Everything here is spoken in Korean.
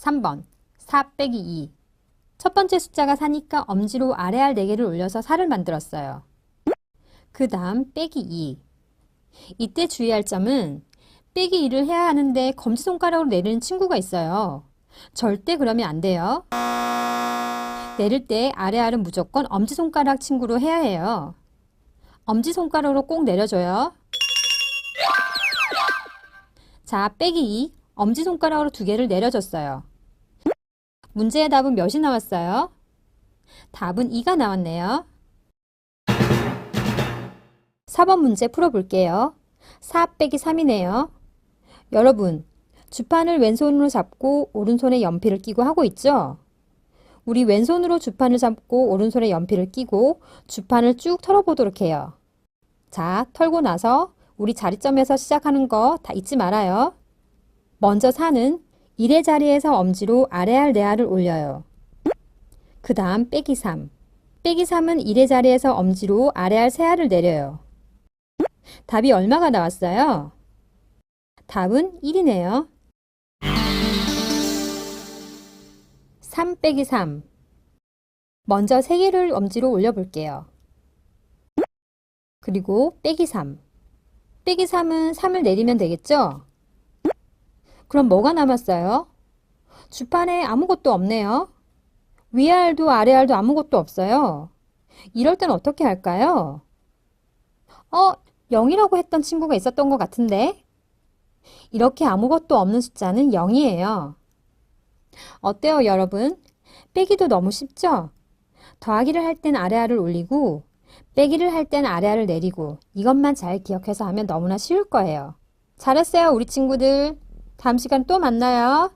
3번 4 빼기 2. 첫 번째 숫자가 4니까 엄지로 아래 알 4개를 올려서 4를 만들었어요. 그 다음 빼기 2. 이때 주의할 점은 빼기 2를 해야 하는데 검지손가락으로 내리는 친구가 있어요. 절대 그러면 안 돼요. 내릴 때 아래 알은 무조건 엄지손가락 친구로 해야 해요. 엄지손가락으로 꼭 내려줘요. 자, 빼기 2. 엄지손가락으로 두 개를 내려줬어요. 문제의 답은 몇이 나왔어요? 답은 2가 나왔네요. 4번 문제 풀어볼게요. 4 빼기 3이네요. 여러분, 주판을 왼손으로 잡고 오른손에 연필을 끼고 하고 있죠? 우리 왼손으로 주판을 잡고 오른손에 연필을 끼고 주판을 쭉 털어보도록 해요. 자, 털고 나서 우리 자리점에서 시작하는 거 다 잊지 말아요. 먼저 4는 1의 자리에서 엄지로 아래 알 내알을 올려요. 그 다음 빼기 3. 빼기 3은 1의 자리에서 엄지로 아래 알 세알을 내려요. 답이 얼마가 나왔어요? 답은 1이네요. 3 빼기 3. 먼저 3개를 엄지로 올려볼게요. 그리고 빼기 3. 빼기 3은 3을 내리면 되겠죠? 그럼 뭐가 남았어요? 주판에 아무것도 없네요. 위알도 아래알도 아무것도 없어요. 이럴 땐 어떻게 할까요? 어, 0이라고 했던 친구가 있었던 것 같은데? 이렇게 아무것도 없는 숫자는 0이에요. 어때요, 여러분? 빼기도 너무 쉽죠? 더하기를 할 땐 아래알을 올리고, 빼기를 할 땐 아래알을 내리고, 이것만 잘 기억해서 하면 너무나 쉬울 거예요. 잘했어요, 우리 친구들. 다음 시간 또 만나요.